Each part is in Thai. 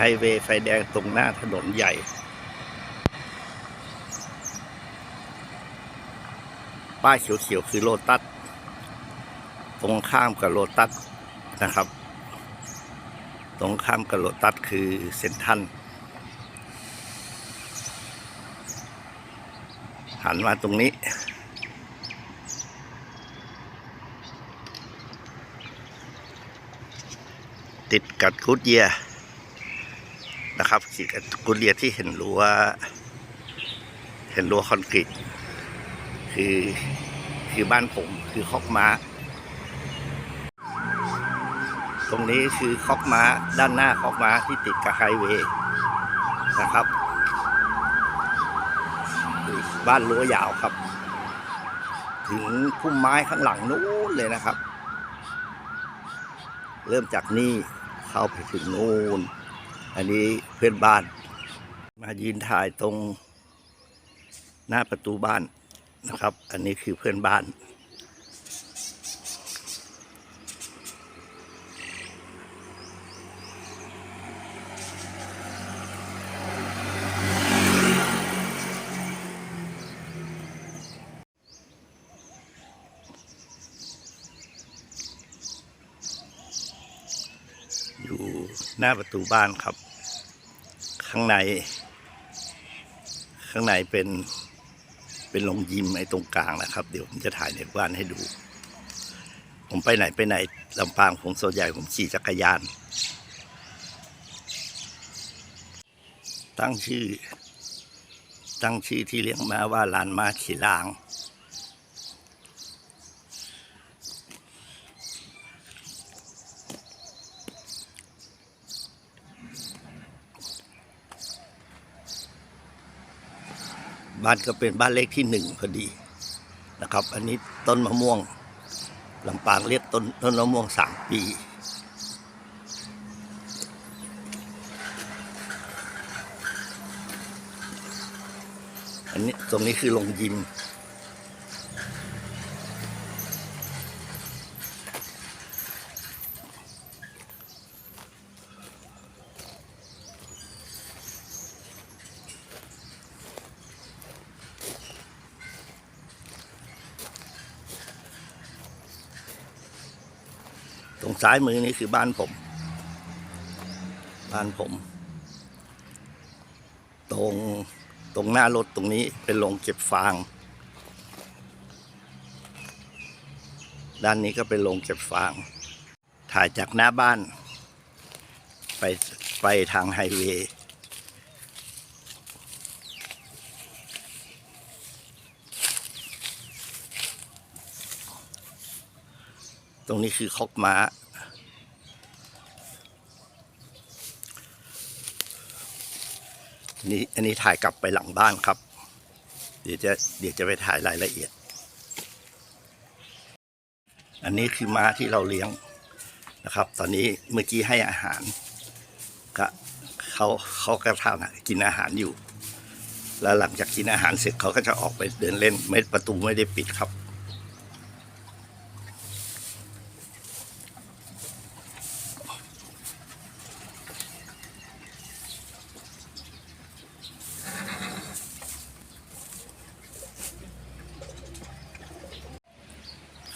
ฮเวย์ไฟแดงตรงหน้าถนนใหญ่ ป้ายเขียวๆคือโลตัส ตรงข้ามกับโลตัสนะครับ ตรงข้ามกับโลตัสคือเซนทันหันมาตรงนี้ติดกับกูดเยีย นะครับติดกับกูดเยียที่เห็นรั้วเห็นรั้วคอนกรีตคือคือบ้านผมคือคอกม้า ตรงนี้คือคอกม้าด้านหน้าคอกม้าที่ติดกับไฮเวย์นะครับ บ้านรั้วยาวครับ ถึงพุ่มไม้ข้างหลังนู้นเลยนะครับ เริ่มจากนี่เข้าไปถึงนู่น อันนี้เพื่อนบ้าน มายืนถ่ายตรงหน้าประตูบ้านนะครับ อันนี้คือเพื่อนบ้าน อยู่ หน้าประตูบ้านครับ ข้างใน ข้างในเป็นเป็นโรงยิมไอ้ตรงกลางนะครับ เดี๋ยวผมจะถ่ายในบ้านให้ดู ผมไปไหนไปไหนลำปางผมส่วนใหญ่ผมขี่จักรยาน ตั้งชื่อ ตั้งชื่อที่เลี้ยงม้าว่าลานม้าขี่ลาง บ้านก็เป็นบ้านเลขที่หนึ่งพอดีนะครับ อันนี้ต้นมะม่วงลำปางเรียกต้นต้นมะม่วงสามปีอันนี้ตรงนี้คือโรงยิม ซ้ายมือนี่คือบ้านผม บ้านผม ตรงตรงหน้ารถตรงนี้เป็นโรงเก็บฟาง ด้านนี้ก็เป็นโรงเก็บฟาง ถ่ายจากหน้าบ้าน ไปไปทางไฮเวย์ตรงนี้คือคอกม้า นี่อันนี้ถ่ายกลับไปหลังบ้านครับ เดี๋ยวจะเดี๋ยวจะไปถ่ายรายละเอียด อันนี้คือม้าที่เราเลี้ยงนะครับ ตอนนี้เมื่อกี้ให้อาหาร ก็เขาเขาก็ทานกินอาหารอยู่ แล้วหลังจากกินอาหารเสร็จเขาก็จะออกไปเดินเล่นไม่ประตูไม่ได้ปิดครับ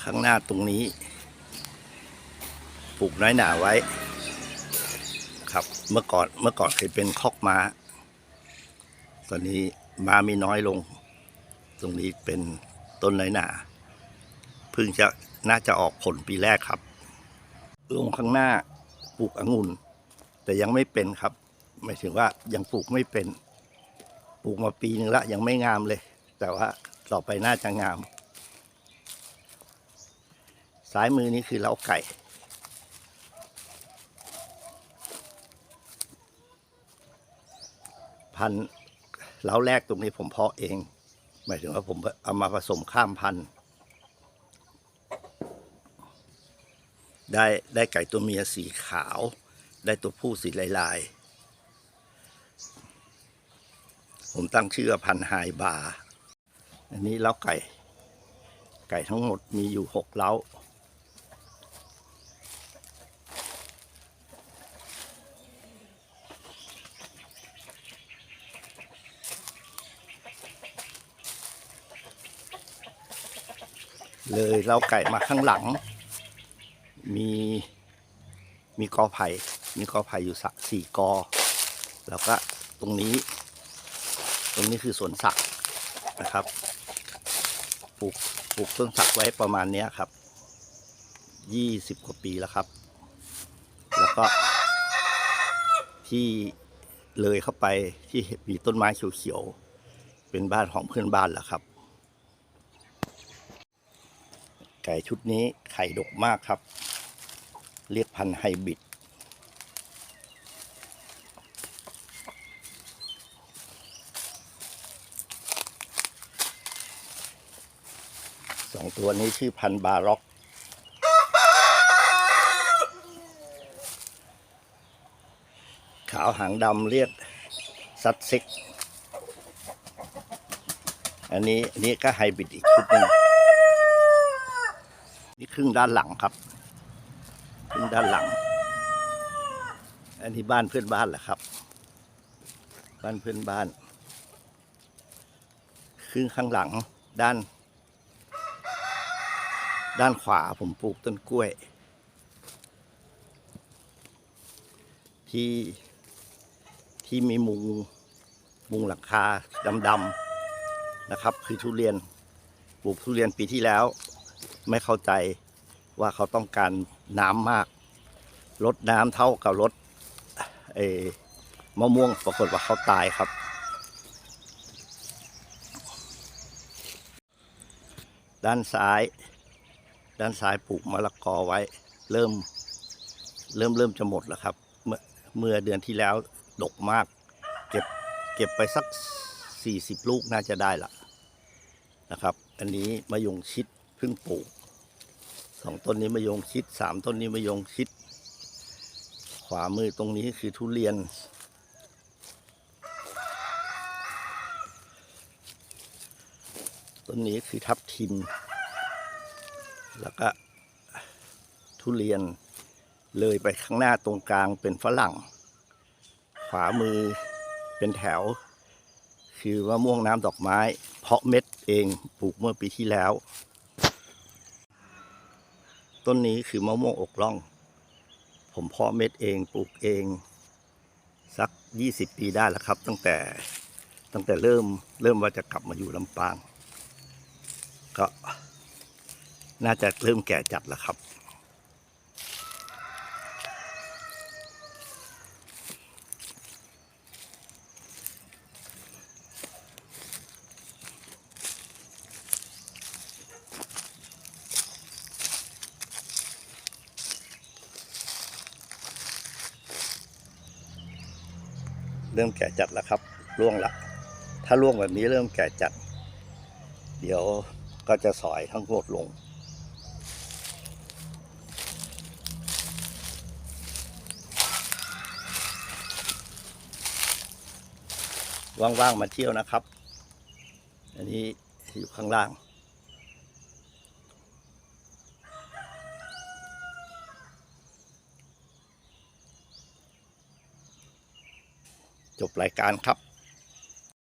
ข้างหน้าตรงนี้ ปลูกน้อยหนาไว้ ครับเมื่อก่อนเมื่อก่อนเคยเป็นคอกม้า ตอนนี้ม้ามีน้อยลง ตรงนี้เป็นต้นน้อยหนาเพิ่งจะน่าจะออกผลปีแรกครับลงข้างหน้าปลูกองุ่น แต่ยังไม่เป็นครับหมายถึงว่ายังปลูกไม่เป็น ปลูกมาปีนึงละยังไม่งามเลย แต่ว่าต่อไปน่าจะงาม ซ้ายมือนี้คือเล้าไก่ พันเล้าแรกตรงนี้ผมเพาะเอง หมายถึงว่าผมเอามาผสมข้ามพันธุ์ได้ได้ไก่ตัวเมียสีขาว ได้ตัวผู้สีลายลายๆผมตั้งชื่อว่าพันไฮบาร์อันนี้เล้าไก่ ไก่ทั้งหมดมีอยู่หกเล้า เลยเราไก่มาข้างหลัง มีมีกอไผ่ มีกอไผ่อยู่สักสี่กอ แล้วก็ตรงนี้ ตรงนี้คือสวนสักนะครับ ปลูกปลูกต้นสักไว้ประมาณเนี้ยครับยี่สิบกว่าปีแล้วครับ แล้วก็ที่เลยเข้าไปที่มีต้นไม้เขียวๆ เป็นบ้านของเพื่อนบ้านแหละครับ ไก่ชุดนี้ไข่ดกมากครับ เรียกพันธุ์ไฮบริดสองตัวนี้ชื่อพันธุ์บาร็อก ขาวหางดำเรียกซัดซ็กอันนี้อันนี้ก็ไฮบริดอีกชุดหนึ่ง นี่ครึ่งด้านหลังครับ ครึ่งด้านหลัง อันนี้บ้านเพื่อนบ้านแหละครับ บ้านเพื่อนบ้าน ครึ่งข้างหลังด้าน ด้านขวาผมปลูกต้นกล้วย ที่ที่มีมุงมุงหลังคาดำๆนะครับ คือทุเรียนปลูกทุเรียนปีที่แล้ว ไม่เข้าใจว่าเขาต้องการน้ำมากลดน้ำเท่ากับลดเอมะม่วงปรากฏว่าเขาตายครับ ด้านซ้าย ด้านซ้ายปลูกมะละกอไว้ เริ่มเริ่มเริ่มจะหมดแล้วครับ เมื่อเมื่อเดือนที่แล้วดกมาก เก็บเก็บไปสักสี่สิบลูกน่าจะได้ละนะครับ อันนี้มะยงชิด พิ่งปลูกสองต้นนี้มะยงชิดสามต้นนี้มะยงชิด ขวามือตรงนี้คือทุเรียน ต้นนี้คือทับทิม แล้วก็ทุเรียนเลยไปข้างหน้าตรงกลางเป็นฝรั่ง ขวามือเป็นแถว คือมะม่วงน้ำดอกไม้ เพาะเม็ดเองปลูกเมื่อปีที่แล้ว ต้นนี้คือมะม่วงอกล่อง ผมเพาะเม็ดเองปลูกเอง สักยี่สิบปีได้แล้วครับ ตั้งแต่ตั้งแต่เริ่มเริ่มว่าจะกลับมาอยู่ลำปาง ก็น่าจะเริ่มแก่จัดแล้วครับ เริ่มแก่จัดแล้วครับร่วงละ ถ้าร่วงแบบนี้เริ่มแก่จัด เดี๋ยวก็จะสอยทั้งหมดลง ว่างๆมาเที่ยวนะครับ อันนี้อยู่ข้างล่าง จบรายการครับ